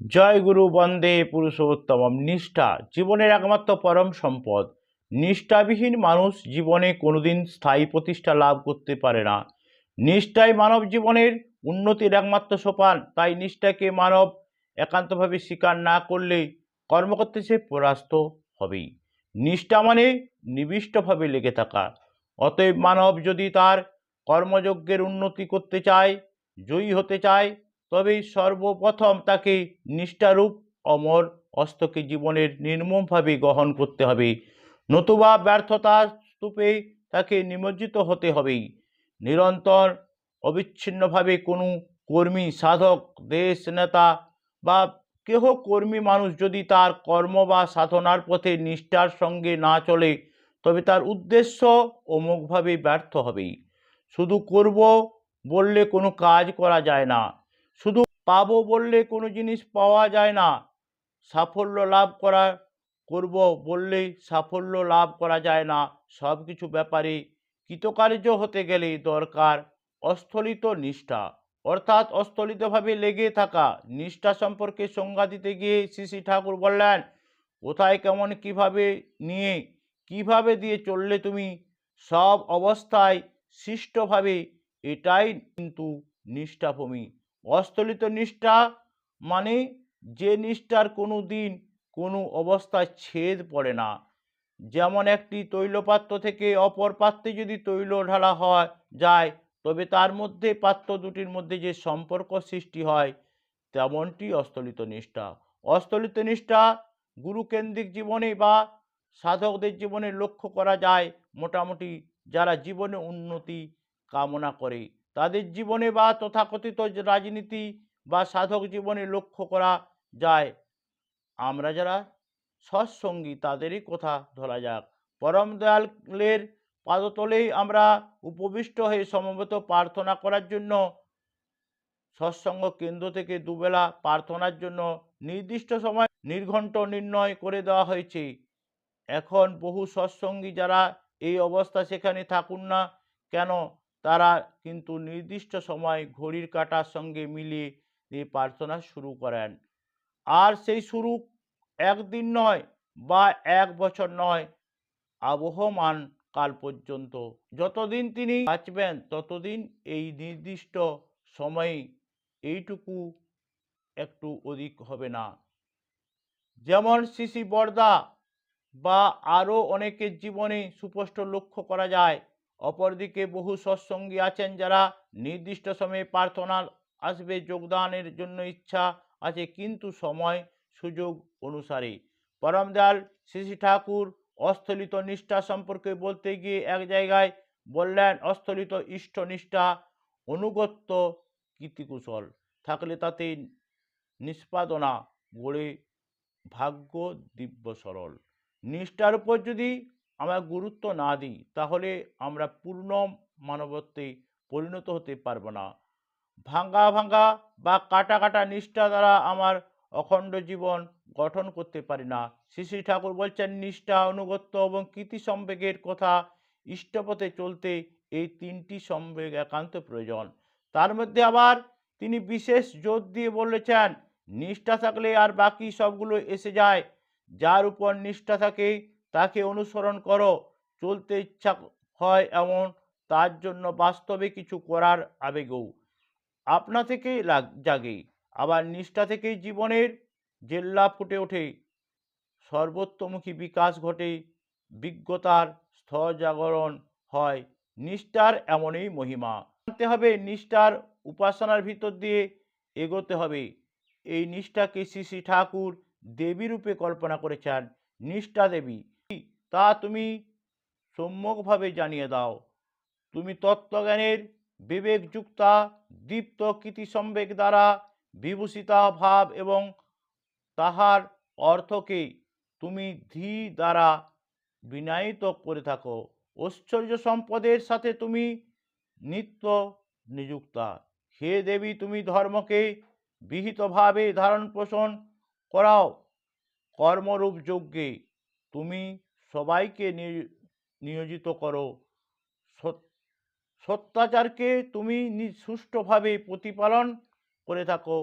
জয় গুরু, বন্দে পুরুষোত্তমম। নিষ্ঠা জীবনের একমাত্র পরম সম্পদ। নিষ্ঠাবিহীন মানুষ জীবনে কোনোদিন স্থায়ী প্রতিষ্ঠা লাভ করতে পারে না। নিষ্ঠাই মানব জীবনের উন্নতির একমাত্র সোপান। তাই নিষ্ঠাকে মানব একান্তভাবে স্বীকার না করলে কর্ম করতে সে পরাস্ত হবেই। নিষ্ঠা মানে নিবিষ্টভাবে লেগে থাকা। অতএব মানব যদি তার কর্মযজ্ঞের উন্নতি করতে চায়, জয়ী হতে চায় তবেই সর্বপ্রথম তাকে নিষ্ঠারূপ অমর অস্ত্রকে জীবনের নির্মমভাবে গ্রহণ করতে হবে। নতুবা ব্যর্থতার স্তূপে তাকে নিমজ্জিত হতে হবেই। নিরন্তর অবিচ্ছিন্নভাবে কোনো কর্মী, সাধক, দেশ, নেতা বা কেহ কর্মী মানুষ যদি তার কর্ম বা সাধনার পথে নিষ্ঠার সঙ্গে না চলে, তবে তার উদ্দেশ্য অমোঘভাবে ব্যর্থ হবেই। শুধু করব বললে কোনো কাজ করা যায় না। শুধু পাবো বললে কোনো জিনিস পাওয়া যায় না। সাফল্য লাভ করা, করব বললে সাফল্য লাভ করা যায় না। সব কিছু ব্যাপারে কৃতকার্য হতে গেলে দরকার অস্থলিত নিষ্ঠা। অর্থাৎ অস্থলিতভাবে লেগে থাকা, নিষ্ঠা সম্পর্কে সংজ্ঞা দিতে গিয়ে শ্রী শ্রী ঠাকুর বললেন, কোথায় কেমন কীভাবে নিয়ে, কীভাবে দিয়ে চললে তুমি সব অবস্থায় সৃষ্টভাবে, এটাই কিন্তু নিষ্ঠাভূমি। অস্থলিত নিষ্ঠা মানে যে নিষ্ঠার কোনো দিন কোনো অবস্থায় ছেদ পড়ে না। যেমন একটি তৈলপাত্র থেকে অপর পাত্রে যদি তৈল ঢালা হয়, যায়, তবে তার মধ্যে পাত্র দুটির মধ্যে যে সম্পর্ক সৃষ্টি হয়, তেমনটি অস্থলিত নিষ্ঠা। অস্থলিত নিষ্ঠা গুরুকেন্দ্রিক জীবনে বা সাধকদের জীবনে লক্ষ্য করা যায় মোটামুটি যারা জীবনে উন্নতি কামনা করে। তাদের জীবনে বা তথাকথিত রাজনীতি বা সাধক জীবনে লক্ষ্য করা যায়। আমরা যারা সৎসঙ্গী, তাদেরই কথা ধরা যাক। পরম দয়ালের পাদতলেই আমরা উপবিষ্ট হয়ে সমবেত প্রার্থনা করার জন্য, সৎসঙ্গ কেন্দ্র থেকে দুবেলা প্রার্থনার জন্য নির্দিষ্ট সময় নির্ঘণ্ট নির্ণয় করে দেওয়া হয়েছে। এখন বহু সৎসঙ্গী যারা এই অবস্থা সেখানে থাকুন না। কেন? তারা কিন্তু নির্দিষ্ট সময় ঘড়ির কাঁটার সঙ্গে মিলিয়ে দিয়ে প্রার্থনা শুরু করেন। আর সেই শুরু একদিন নয় বা এক বছর নয়, আবহমান কাল পর্যন্ত। যতদিন তিনি বাঁচবেন, ততদিন এই নির্দিষ্ট সময়ে এইটুকু একটু অধিক হবে না। যেমন শিশি বর্দা বা আরও অনেকের জীবনে সুস্পষ্ট লক্ষ্য করা যায় অপরদিকে বহু সৎসঙ্গী আছেন যারা নির্দিষ্ট সময়ে প্রার্থনা আসবে, যোগদানের জন্য ইচ্ছা আছে, কিন্তু সময় সুযোগ অনুসারে। পরম দয়াল শ্রী শ্রী ঠাকুর অস্থলিত নিষ্ঠা সম্পর্কে বলতে গিয়ে এক জায়গায় বললেন, অস্থলিত ইষ্ট নিষ্ঠা অনুগত্য কীর্তিকুশল। থাকলে তাতে নিষ্পাদনা গড়ে ভাগ্য দিব্য সরল। নিষ্ঠার উপর যদি আমরা গুরুত্ব না দিই, তাহলে আমরা পূর্ণ মানবত্বে পরিণত হতে পারব না। ভাঙ্গা ভাঙ্গা বা কাটা কাটা নিষ্ঠা দ্বারা আমার অখণ্ড জীবন গঠন করতে পারি না। শ্রী শ্রী ঠাকুর বলছেন, নিষ্ঠা অনুগত্য এবং কৃতি সম্বেগের কথা ইষ্টপথে চলতে এই তিনটি সম্বেগ একান্ত প্রয়োজন। তার মধ্যে আবার তিনি বিশেষ জোর দিয়ে বলেছেন, নিষ্ঠা থাকলে আর বাকি সবগুলো এসে যায়। যার উপর নিষ্ঠা থাকে তাকে অনুসরণ করো। চলতে ইচ্ছা হয় এমন, তার জন্য বাস্তবে কিছু করার আবেগও। আপনা থেকেই লাগ, জাগে। আবার নিষ্ঠা থেকেই জীবনের জেল্লা ফুটে ওঠে। সর্বোত্তমুখী বিকাশ ঘটে, বিজ্ঞতার স্থর জাগরণ হয়। নিষ্ঠার এমনই মহিমা। জানতে হবে নিষ্ঠার উপাসনার ভিতর দিয়ে এগোতে হবে। এই নিষ্ঠাকে শ্রী শ্রী ঠাকুর দেবী রূপে কল্পনা করেছেন নিষ্ঠা দেবী। তা তুমি সম্যকভাবে জানিয়ে দাও। তুমি তত্ত্বজ্ঞানের বিবেকযুক্তা দীপ্ত কৃতি সম্বেগ দ্বারা বিভূষিতা ভাব এবং তাহার অর্থকে তুমি ধী দ্বারা বিনায়িত করে থাকো। ঐশ্বর্য সম্পদের সাথে তুমি নিত্য নিযুক্তা। হে দেবী, তুমি ধর্মকে বিহিতভাবে ধারণ পোষণ করাও। কর্মরূপ যজ্ঞে তুমি সবাইকে নিয়োজিত করো। সত্যাচারকে তুমি সুষ্ঠুভাবে প্রতিপালন করে থাকো।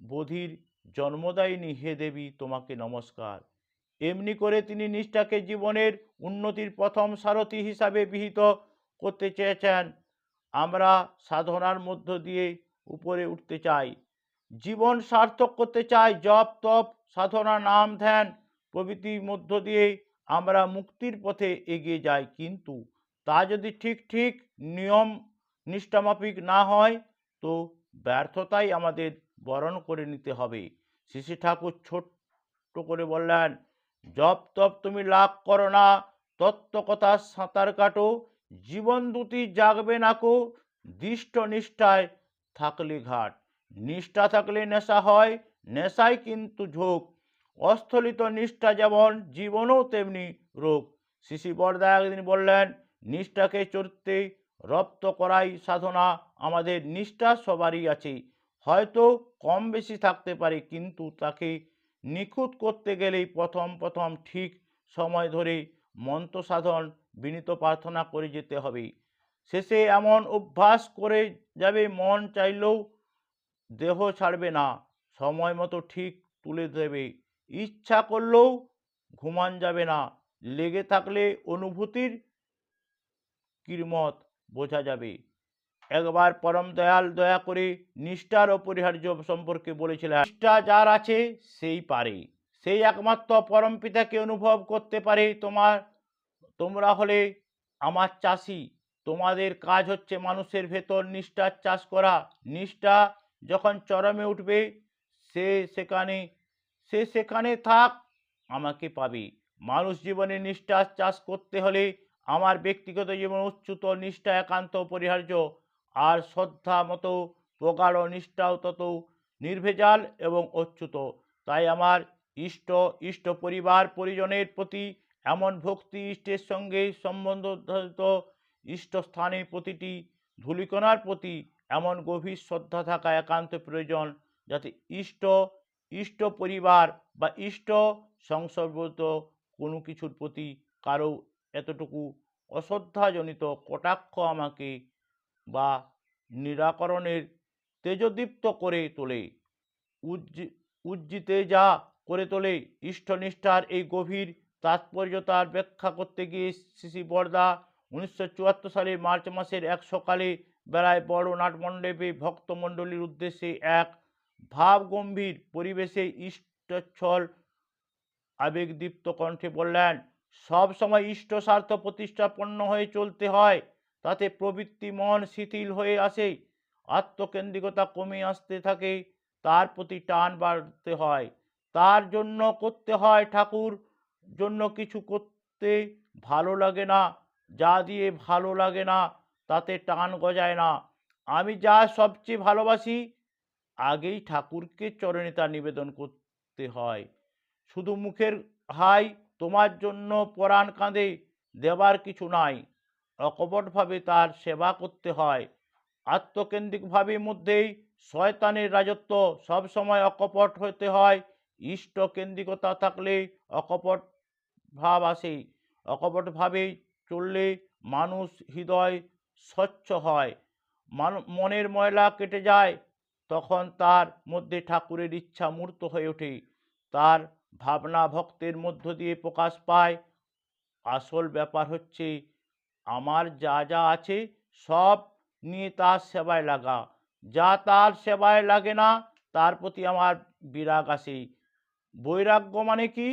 বধির জন্মদায়িনী হে দেবী, তোমাকে নমস্কার। এমনি করে তিনি নিষ্ঠাকে জীবনের উন্নতির প্রথম সারথি হিসাবে বিহিত করতে চেয়েছেন। আমরা সাধনার মধ্য দিয়ে উপরে উঠতে চাই। জীবন সার্থক করতে চাই। জপ, তপ, সাধনা, নাম, ধ্যান প্রভৃতির মধ্য দিয়ে আমরা মুক্তির পথে এগিয়ে যাই। কিন্তু তা যদি ঠিক ঠিক নিয়ম নিষ্ঠামাফিক না হয়, তো ব্যর্থতাই আমাদের বরণ করে নিতে হবে। শ্রী ঠাকুর ছোট্ট করে বললেন, জপ তপ তুমি লাভ করো না, তত্ত্ব কথা সাঁতার কাটো, জীবন দুটি জাগবে নাকো দৃষ্ট নিষ্ঠায় থাকলে ঘাট। নিষ্ঠা থাকলে নেশা হয় নেশায় কিন্তু ঝোঁক। অস্থলিত নিষ্ঠা যেমন জীবনও তেমনি রোগ। শিশি বরদা একদিন বললেন, নিষ্ঠাকে চড়তে রপ্ত করাই সাধনা, আমাদের নিষ্ঠা সবারই আছে। হয়তো কম বেশি থাকতে পারে, কিন্তু তাকে নিখুঁত করতে গেলেই প্রথম প্রথম ঠিক সময় ধরে মন্ত্র সাধন বিনীত প্রার্থনা করে যেতে হবে। শেষে এমন অভ্যাস করে যাবে, মন চাইলেও দেহ ছাড়বে না। সময় মতো ঠিক তুলে দেবে। ইচ্ছা করলেও ঘুমান যাবে না। লেগে থাকলে অনুভূতির কিরমত বোঝা যাবে। একবার পরম দয়াল দয়া করে নিষ্ঠার অপরিহার্য সম্পর্কে বলেছিলেন, নিষ্ঠা যার আছে, সেই পারে। সেই একমাত্র পরম পিতাকে অনুভব করতে পারে তোমার, তোমরা হলে আমার চাষি। তোমাদের কাজ হচ্ছে মানুষের ভেতর নিষ্ঠার চাষ করা। নিষ্ঠা যখন চরমে উঠবে, সে সেখানে সে সেখানে থাক। আমাকে পাবে। মানুষ জীবনে নিষ্ঠা চাষ করতে হলে আমার ব্যক্তিগত জীবন উচ্চুত নিষ্ঠা, একান্ত অপরিহার্য আর শ্রদ্ধা মতো প্রগাঢ় নিষ্ঠাও তত নির্ভেজাল এবং অচ্যুত। তাই আমার ইষ্ট ইষ্ট পরিবার পরিজনের প্রতি এমন ভক্তি, ইষ্টের সঙ্গে সম্বন্ধ ইষ্ট স্থানে প্রতিটি ধূলিকণার প্রতি এমন গভীর শ্রদ্ধা থাকা একান্ত প্রয়োজন, যাতে ইষ্ট ইষ্ট পরিবার বা ইষ্ট সংসর্গত কোনো কিছুর প্রতি কারও এতটুকু অশ্রদ্ধাজনিত কটাক্ষ আমাকে বা নিরাকরণের তেজদীপ্ত করে তোলে। উজ্জি, উজ্জিতে যা করে তোলে, ইষ্টনিষ্ঠার এই গভীর তাৎপর্যতার ব্যাখ্যা করতে গিয়ে শিশি বরদা উনিশশো সালে মার্চ মাসের এক সকালে বেলায় বড় নাটমণ্ডপে ভক্তমণ্ডলীর উদ্দেশ্যে এক ভাব গম্ভীর পরিবেশে ইষ্টচ্ছল আবেগদীপ্ত কণ্ঠে বললেন, সব সময় ইষ্ট স্বার্থ প্রতিষ্ঠাপন্ন হয়ে চলতে হয়, তাতে প্রবৃত্তি মন শিথিল হয়ে আসে, আত্মকেন্দ্রিকতা কমে আসতে থাকে, তার প্রতি টান বাড়তে হয়, তার জন্য করতে হয় ঠাকুর, জন্য কিছু করতে ভালো লাগে না, যা দিয়ে ভালো লাগে না, তাতে টান গজায় না, আমি যা সবচেয়ে ভালোবাসি আগেই ঠাকুরকে চরণে তা নিবেদন করতে হয়। শুধু মুখের হাই, তোমার জন্য পরাণ কাঁদে দেবার কিছু নাই। অকপটভাবে তার সেবা করতে হয়। আত্মকেন্দ্রিকভাবে মধ্যেই শয়তানের রাজত্ব সবসময় অকপট হতে হয়। ইষ্টকেন্দ্রিকতা থাকলে অকপট ভাব আসে। অকপটভাবে চললে মানুষ হৃদয় স্বচ্ছ হয়। মনের ময়লা কেটে যায়। তখন তার মধ্যে ঠাকুরের ইচ্ছা মূর্ত হয়ে ওঠে। তার ভাবনা ভক্তের মধ্য দিয়ে প্রকাশ পায়, আসল ব্যাপার হচ্ছে, আমার যা যা আছে সব নিয়ে তার সেবায় লাগা। যা তার সেবায় লাগে না, তার প্রতি আমার বিরাগ আসে। বৈরাগ্য মানে কি?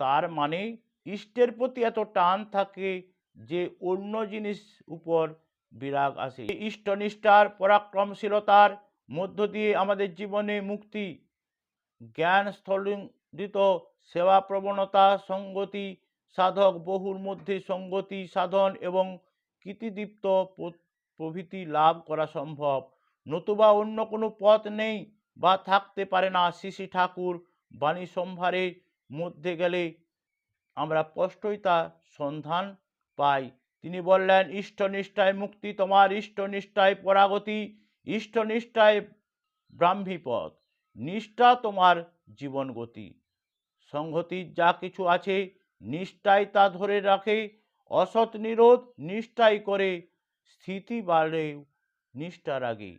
তার মানে ইষ্টের প্রতি এত টান থাকে যে অন্য জিনিস উপর বিরাগ আসে। ইষ্টনিষ্ঠার পরাক্রমশীলতার মধ্য দিয়ে আমাদের জীবনে মুক্তি, জ্ঞান স্থলিত সেবা প্রবণতা, সঙ্গতি সাধক বহুর মধ্যে সঙ্গতি সাধন এবং কৃতিদীপ্ত প্রভৃতি লাভ করা সম্ভব। নতুবা অন্য কোনো পথ নেই বা থাকতে পারে না। শ্রী ঠাকুর বাণী সম্ভারের মধ্যে গেলে আমরা স্পষ্টই তা সন্ধান পাই। তিনি বললেন ইষ্টনিষ্ঠায় মুক্তি তোমার ইষ্টনিষ্ঠায় পরাগতি ইষ্টনিষ্ঠায় ব্রাহ্মীপদ নিষ্ঠা তোমার জীবন গতি। সংহতির যা কিছু আছে নিষ্ঠায় তা ধরে রাখে। অসৎ নিরোধ নিষ্ঠাই করে, স্থিতি বাড়ে নিষ্ঠার আগে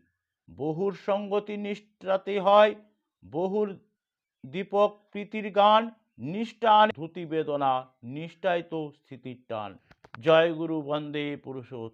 বহুর সঙ্গতি নিষ্ঠাতে হয়, বহুর দীপক প্রীতির গান। নিষ্ঠান ধুতি বেদনা নিষ্ঠায় তো স্থিতির টান। জয় গুরু বন্দে পুরুষোত্তম।